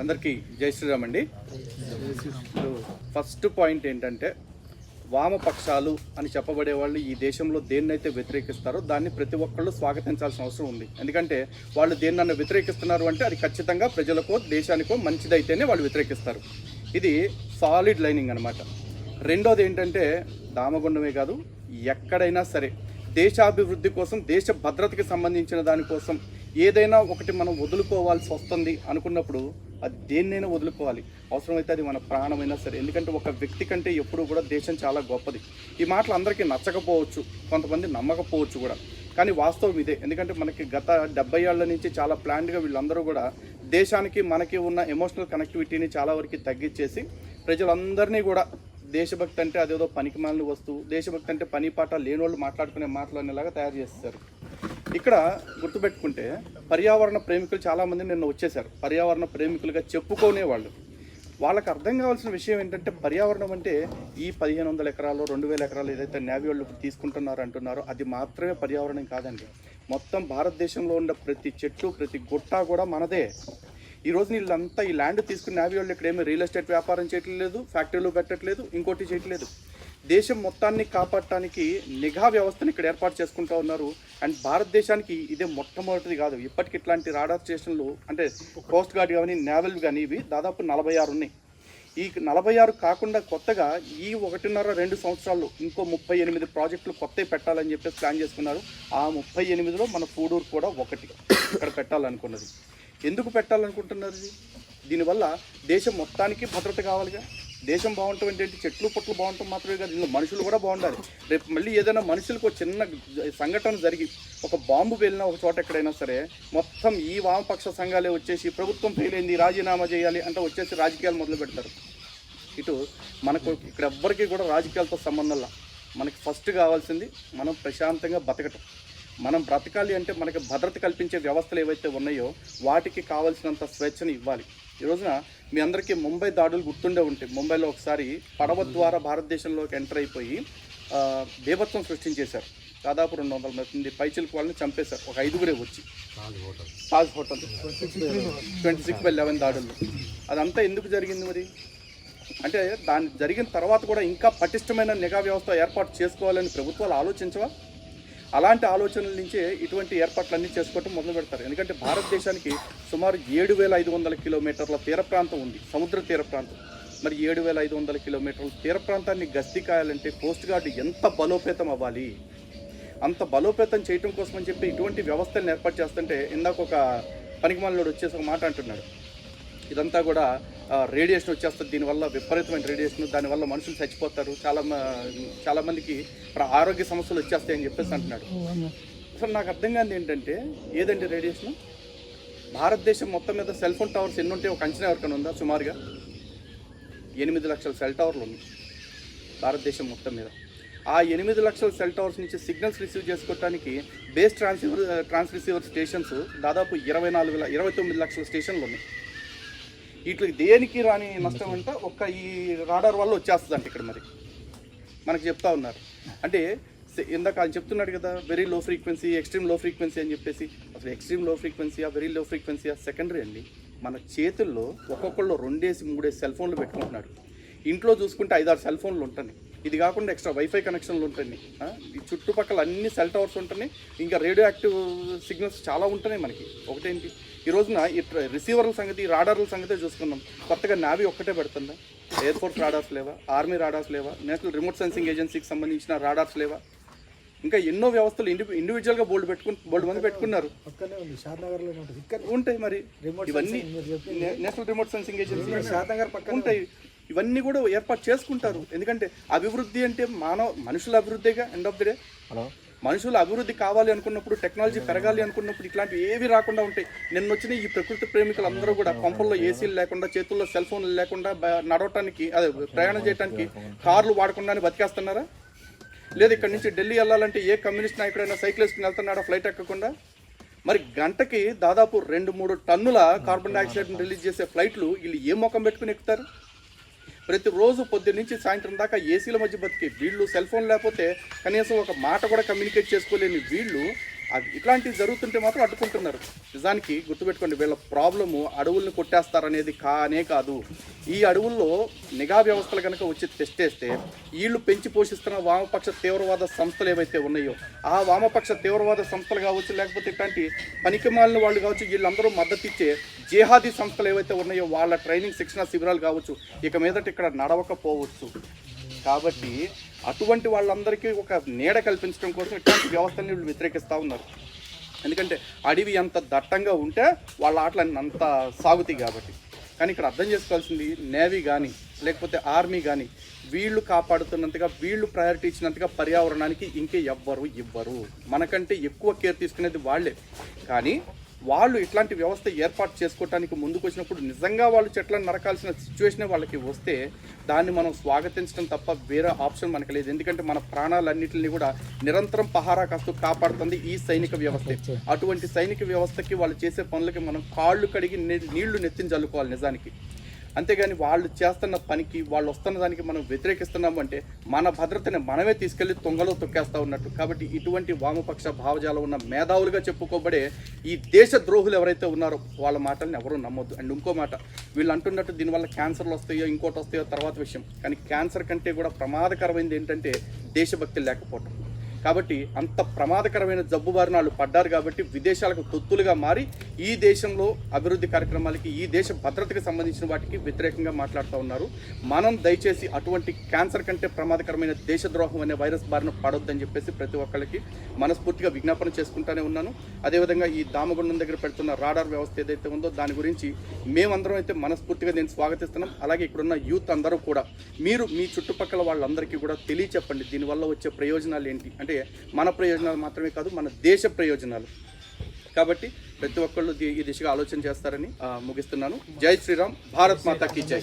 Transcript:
అందరికీ జై శ్రీరామ్ అండి. ఫస్ట్ పాయింట్ ఏంటంటే వామపక్షాలు అని చెప్పబడే వాళ్ళు ఈ దేశంలో దేన్నైతే వ్యతిరేకిస్తారో దాన్ని ప్రతి ఒక్కళ్ళు స్వాగతించాల్సిన అవసరం ఉంది. ఎందుకంటే వాళ్ళు దేన్నన్ను వ్యతిరేకిస్తున్నారు అంటే అది ఖచ్చితంగా ప్రజలకో దేశానికో మంచిదైతేనే వాళ్ళు వ్యతిరేకిస్తారు. ఇది సాలిడ్ లైనింగ్ అనమాట రెండోది ఏంటంటే దామగుండమే కాదు ఎక్కడైనా సరే దేశాభివృద్ధి కోసం దేశ భద్రతకి సంబంధించిన దానికోసం ఏదైనా ఒకటి మనం వదులుకోవాల్సి వస్తుంది అనుకున్నప్పుడు అది దేన్నైనా వదులుకోవాలి. అవసరమైతే అది మన ప్రాణమైనా సరే. ఎందుకంటే ఒక వ్యక్తి కంటే ఎప్పుడూ కూడా దేశం చాలా గొప్పది. ఈ మాటలు అందరికీ నచ్చకపోవచ్చు కొంతమంది నమ్మకపోవచ్చు కూడా. కానీ వాస్తవం ఇదే. ఎందుకంటే మనకి గత డెబ్బై ఏళ్ళ నుంచి చాలా ప్లాన్డ్గా వీళ్ళందరూ కూడా దేశానికి మనకి ఉన్న ఎమోషనల్ కనెక్టివిటీని చాలా వరకు తగ్గించేసి ప్రజలందరినీ కూడా దేశభక్తి అంటే అదేదో పనికిమాలిన వస్తువు దేశభక్తి అంటే పని పాట లేని వాళ్ళు మాట్లాడుకునే మాటలు అనేలాగా తయారు చేస్తారు. ఇక్కడ గుర్తుపెట్టుకుంటే పర్యావరణ ప్రేమికులు చాలామంది నిన్న వచ్చేసారు పర్యావరణ ప్రేమికులుగా చెప్పుకునే వాళ్ళు వాళ్ళకి అర్థం కావాల్సిన విషయం ఏంటంటే పర్యావరణం అంటే ఈ పదిహేను వందల ఎకరాలు రెండు వేల ఎకరాలు ఏదైతే నేవీ వాళ్ళు తీసుకుంటున్నారు అంటున్నారో అది మాత్రమే పర్యావరణం కాదండి. మొత్తం భారతదేశంలో ఉన్న ప్రతి చెట్టు ప్రతి గుట్ట కూడా మనదే. ఈరోజు వీళ్ళంతా ఈ ల్యాండ్ తీసుకుని నేవీ వాళ్ళు ఇక్కడ ఏమీ రియల్ ఎస్టేట్ వ్యాపారం చేయట్లేదు ఫ్యాక్టరీలు పెట్టట్లేదు ఇంకోటి చేయట్లేదు. దేశం మొత్తాన్ని కాపాడటానికి నిఘా వ్యవస్థను ఇక్కడ ఏర్పాటు చేసుకుంటూ ఉన్నారు. అండ్ భారతదేశానికి ఇదే మొట్టమొదటిది కాదు. ఇప్పటికి ఇట్లాంటి రాడార్ స్టేషన్లు అంటే కోస్ట్ గార్డ్ కానీ నేవల్ కానీ ఇవి దాదాపు నలభై ఆరు ఉన్నాయి. ఈ నలభై ఆరు కాకుండా కొత్తగా ఈ ఒకటిన్నర రెండు సంవత్సరాల్లో ఇంకో ముప్పై ఎనిమిది ప్రాజెక్టులు కొత్తవి పెట్టాలని చెప్పేసి ప్లాన్ చేసుకున్నారు. ఆ ముప్పై ఎనిమిదిలో మన పూడూరు కూడా ఒకటి ఇక్కడ పెట్టాలనుకున్నది. ఎందుకు పెట్టాలనుకుంటున్నారు ఇది? దీనివల్ల దేశం మొత్తానికి భద్రత కావాలిగా? దేశం బాగుంటాం ఏంటంటే చెట్లు పొట్లు బాగుంటాం మాత్రమే కాదు ఇందులో మనుషులు కూడా బాగుండాలి. రేపు మళ్ళీ ఏదైనా మనుషులకు చిన్న సంఘటన జరిగి ఒక బాంబు వెళ్ళినా ఒక చోట ఎక్కడైనా సరే మొత్తం ఈ వామపక్ష సంఘాలే వచ్చేసి ప్రభుత్వం ఫెయిల్ అయింది రాజీనామా చేయాలి అంటే వచ్చేసి రాజకీయాలు మొదలు పెడతారు. ఇటు మనకు ఇక్కడ ఎవ్వరికీ కూడా రాజకీయాలతో సంబంధం లా. మనకి ఫస్ట్ కావాల్సింది మనం ప్రశాంతంగా బతకటం. మనం బ్రతకాలి అంటే మనకి భద్రత కల్పించే వ్యవస్థలు ఏవైతే ఉన్నాయో వాటికి కావాల్సినంత స్వేచ్ఛను ఇవ్వాలి. ఈ రోజున మీ అందరికీ ముంబై దాడులు గుర్తుండే ఉంటాయి. ముంబైలో ఒకసారి పడవ ద్వారా భారతదేశంలోకి ఎంటర్ అయిపోయి దేవత్వం బీభత్సం సృష్టించేశారు. దాదాపు రెండు వందల మంది పైచిలకు వాళ్ళని చంపేశారు. ఒక ఐదుగురే వచ్చి. Taj hotel. Twenty six by eleven దాడుల్లో అదంతా ఎందుకు జరిగింది మరి? అంటే దాని జరిగిన తర్వాత కూడా ఇంకా పటిష్టమైన నిఘా వ్యవస్థ ఏర్పాటు చేసుకోవాలని ప్రభుత్వాలు ఆలోచించవా? అలాంటి ఆలోచనల నుంచే ఇటువంటి ఏర్పాట్లన్నీ చేసుకోవటం మొదలు పెడతారు. ఎందుకంటే భారతదేశానికి సుమారు ఏడు వేల ఐదు వందల కిలోమీటర్ల తీర ప్రాంతం ఉంది సముద్ర తీర ప్రాంతం. మరి ఏడు వేల ఐదు వందల కిలోమీటర్ల తీర ప్రాంతాన్ని గస్తీ కాయాలంటే కోస్ట్ గార్డ్ ఎంత బలోపేతం అవ్వాలి? అంత బలోపేతం చేయటం కోసం అని చెప్పి ఇటువంటి వ్యవస్థలను ఏర్పాటు చేస్తుంటే ఇందాక ఒక పనికిమాలినోడు వచ్చేసి ఒక మాట అంటున్నాడు. ఇదంతా కూడా రేడియేషన్ వచ్చేస్తుంది దీనివల్ల విపరీతమైన రేడియేషన్ దానివల్ల మనుషులు చచ్చిపోతారు చాలా మ- చాలా మందికి ప్ర- ఆరోగ్య సమస్యలు వచ్చేస్తాయి అని చెప్పేసి అంటున్నాడు. అసలు నాకు అర్థం కాదు ఏంటంటే ఏదండి రేడియేషన్ భారతదేశం మొత్తం మీద సెల్ ఫోన్ టవర్స్ ఎన్ని ఉంటాయి ఒక అంచనా ఎవరికైనా ఉందా సుమారుగా? ఎనిమిది లక్షల సెల్ టవర్లు ఉన్నాయి భారతదేశం మొత్తం మీద. ఆ ఎనిమిది లక్షల సెల్ టవర్స్ నుంచి సిగ్నల్స్ రిసీవ్ చేసుకోవడానికి base transceiver trans receiver stations దాదాపు ఇరవై నాలుగు ఇరవై తొమ్మిది లక్షల స్టేషన్లు ఉన్నాయి. వీటికి దేనికి రాని నష్టం అంటే ఒక్క ఈ రాడార్ వల్ల వచ్చేస్తుంది ఇక్కడ మరి. మనకి చెప్తా ఉన్నారు. అంటే ఇందాక ఆయన చెప్తున్నాడు కదా వెరీ లో ఫ్రీక్వెన్సీ ఎక్స్ట్రీమ్లో ఫ్రీక్వెన్సీ అని చెప్పేసి. అసలు ఎక్స్ట్రీమ్లో ఫ్రీక్వెన్సీయా వెరీ లో ఫ్రీక్వెన్సీయా సెకండరీ అండి. మన చేతుల్లో ఒక్కొక్కళ్ళు రెండేసి మూడేసి సెల్ ఫోన్లు పెట్టుకుంటున్నాడు. ఇంట్లో చూసుకుంటే ఐదారు సెల్ ఫోన్లు ఉంటాయి ఇది కాకుండా ఎక్స్ట్రా వైఫై కనెక్షన్లు ఉంటాయి ఈ చుట్టుపక్కల అన్ని సెల్ టవర్స్ ఉంటాయి ఇంకా రేడియో యాక్టివ్ సిగ్నల్స్ చాలా ఉంటున్నాయి మనకి. ఒకటేంటి? ఈ రోజున ఈ రిసీవర్ల సంగతి రాడార్ల సంగతే చూసుకున్నాం కొత్తగా నావీ ఒక్కటే పెడుతుందా? ఎయిర్ ఫోర్స్ రాడార్స్ లేవా? ఆర్మీ రాడార్స్ లేవా? నేషనల్ రిమోట్ సెన్సింగ్ ఏజెన్సీకి సంబంధించిన రాడార్స్ లేవా? ఇంకా ఎన్నో వ్యవస్థలు ఇండి ఇండివిజువల్గా బోల్డ్ పెట్టుకుని బోల్డ్ మంది పెట్టుకున్నారు. ఉంటాయి మరి. రిమోట్ ఇవన్నీ నేషనల్ రిమోట్ సెన్సింగ్ ఏజెన్సీ ఉంటాయి. ఇవన్నీ కూడా ఏర్పాటు చేసుకుంటారు. ఎందుకంటే అభివృద్ధి అంటే మానవ మనుషుల అభివృద్ధిగా end of the day hello? మనుషులు అభివృద్ధి కావాలి అనుకున్నప్పుడు టెక్నాలజీ పెరగాలి అనుకున్నప్పుడు ఇట్లాంటివి ఏవి రాకుండా ఉంటాయి. నిన్న వచ్చిన ఈ ప్రకృతి ప్రేమికులు అందరూ కూడా కొంపల్లో ఏసీలు లేకుండా చేతుల్లో సెల్ ఫోన్లు లేకుండా నడవటానికి అదే ప్రయాణం చేయడానికి కార్లు వాడకుండానే బతికేస్తున్నారా? లేదు ఇక్కడ నుంచి ఢిల్లీ వెళ్ళాలంటే ఏ కమ్యూనిస్ట్ నాయకుడైనా సైకిల్ వేసుకుని వెళ్తున్నాడో ఫ్లైట్ ఎక్కకుండా? మరి గంటకి దాదాపు రెండు మూడు టన్నుల కార్బన్ డైఆక్సైడ్ని రిలీజ్ చేసే ఫ్లైట్లు వీళ్ళు ఏ ముఖం పెట్టుకుని ఎక్కుతారు? ప్రతిరోజు పొద్దున్న నుంచి సాయంత్రం దాకా ఏసీల మధ్య బతికే వీళ్ళు సెల్ ఫోన్ లేకపోతే కనీసం ఒక మాట కూడా కమ్యూనికేట్ చేసుకోలేని వీళ్ళు అది ఇట్లాంటివి జరుగుతుంటే మాత్రం అడ్డుకుంటున్నారు. నిజానికి గుర్తుపెట్టుకోండి వీళ్ళ ప్రాబ్లము అడవుల్ని కొట్టేస్తారనేది కానే కాదు. ఈ అడవుల్లో నిఘా వ్యవస్థలు కనుక వచ్చి టెస్ట్ చేస్తే వీళ్ళు పెంచి పోషిస్తున్న వామపక్ష తీవ్రవాద సంస్థలు ఏవైతే ఉన్నాయో ఆ వామపక్ష తీవ్రవాద సంస్థలు కావచ్చు లేకపోతే ఇట్లాంటి పనికిమాలిన వాళ్ళు కావచ్చు వీళ్ళందరూ మద్దతు ఇచ్చే జేహాదీ సంస్థలు ఏవైతే ఉన్నాయో వాళ్ళ ట్రైనింగ్ శిక్షణ శిబిరాలు కావచ్చు ఇక మీదట ఇక్కడ నడవకపోవచ్చు. కాబట్టి అటువంటి వాళ్ళందరికీ ఒక నీడ కల్పించడం కోసం ఇట్లాంటి వ్యవస్థని వీళ్ళు వ్యతిరేకిస్తూ ఉన్నారు. ఎందుకంటే అడవి అంత దట్టంగా ఉంటే వాళ్ళ ఆటలు అంత సాగుతాయి కాబట్టి. కానీ ఇక్కడ అర్థం చేసుకోవాల్సింది నేవీ కానీ లేకపోతే ఆర్మీ కానీ వీళ్ళు కాపాడుతున్నంతగా వీళ్ళు ప్రయారిటీ ఇచ్చినంతగా పర్యావరణానికి ఇంకే ఎవ్వరు ఇవ్వరు. మనకంటే ఎక్కువ కేర్ తీసుకునేది వాళ్ళే. కానీ వాళ్ళు ఇట్లాంటి వ్యవస్థ ఏర్పాటు చేసుకోవడానికి ముందుకు వచ్చినప్పుడు నిజంగా వాళ్ళు చెట్లను నరకాల్సిన సిచ్యువేషన్ వాళ్ళకి వస్తే దాన్ని మనం స్వాగతించడం తప్ప వేరే ఆప్షన్ మనకు లేదు. ఎందుకంటే మన ప్రాణాలన్నింటినీ కూడా నిరంతరం పహారా కాస్తూ కాపాడుతుంది ఈ సైనిక వ్యవస్థ. అటువంటి సైనిక వ్యవస్థకి వాళ్ళు చేసే పనులకి మనం కాళ్ళు కడిగి నీళ్ళు నెత్తిని చల్లుకోవాలి నిజానికి. అంతేగాని వాళ్ళు చేస్తున్న పనికి వాళ్ళు వస్తున్న దానికి మనం వ్యతిరేకిస్తున్నాము అంటే మన భద్రతని మనమే తీసుకెళ్ళి తొంగలో తొక్కేస్తా ఉన్నట్టు. కాబట్టి ఇటువంటి వామపక్ష భావజాలం ఉన్న మేధావులుగా చెప్పుకోబడే ఈ దేశ ద్రోహులు ఎవరైతే ఉన్నారో వాళ్ళ మాటల్ని ఎవరూ నమ్మొద్దు. అండ్ ఇంకో మాట వీళ్ళు అంటున్నట్టు దీనివల్ల క్యాన్సర్లు వస్తాయో ఇంకోటి వస్తాయో తర్వాత విషయం. కానీ క్యాన్సర్ కంటే కూడా ప్రమాదకరమైనది ఏంటంటే దేశభక్తి లేకపోవటం. కాబట్టి అంత ప్రమాదకరమైన జబ్బు బారిన వాళ్ళు పడ్డారు కాబట్టి విదేశాలకు తొత్తులుగా మారి ఈ దేశంలో అభివృద్ధి కార్యక్రమాలకి ఈ దేశ భద్రతకు సంబంధించిన వాటికి వ్యతిరేకంగా మాట్లాడుతూ ఉన్నారు. మనం దయచేసి అటువంటి క్యాన్సర్ కంటే ప్రమాదకరమైన దేశద్రోహం అనే వైరస్ బారిన పడొద్దని చెప్పేసి ప్రతి ఒక్కరికి మనస్ఫూర్తిగా విజ్ఞాపన చేసుకుంటూనే ఉన్నాను. అదేవిధంగా ఈ దామగుండం దగ్గర పెడుతున్న రాడార్ వ్యవస్థ ఏదైతే ఉందో దాని గురించి మేమందరం అయితే మనస్ఫూర్తిగా దీన్ని స్వాగతిస్తున్నాం. అలాగే ఇక్కడున్న యూత్ అందరూ కూడా మీరు మీ చుట్టుపక్కల వాళ్ళందరికీ కూడా తెలియచెప్పండి. దీనివల్ల వచ్చే ప్రయోజనాలు ఏంటి? అంటే మన ప్రయోజనాలు మాత్రమే కాదు మన దేశ ప్రయోజనాలు. కాబట్టి ప్రతి ఒక్కళ్ళు ఈ దిశగా ఆలోచన చేస్తారని ముగిస్తున్నాను. జై శ్రీరామ్ భారత్ మాతా కీ జై.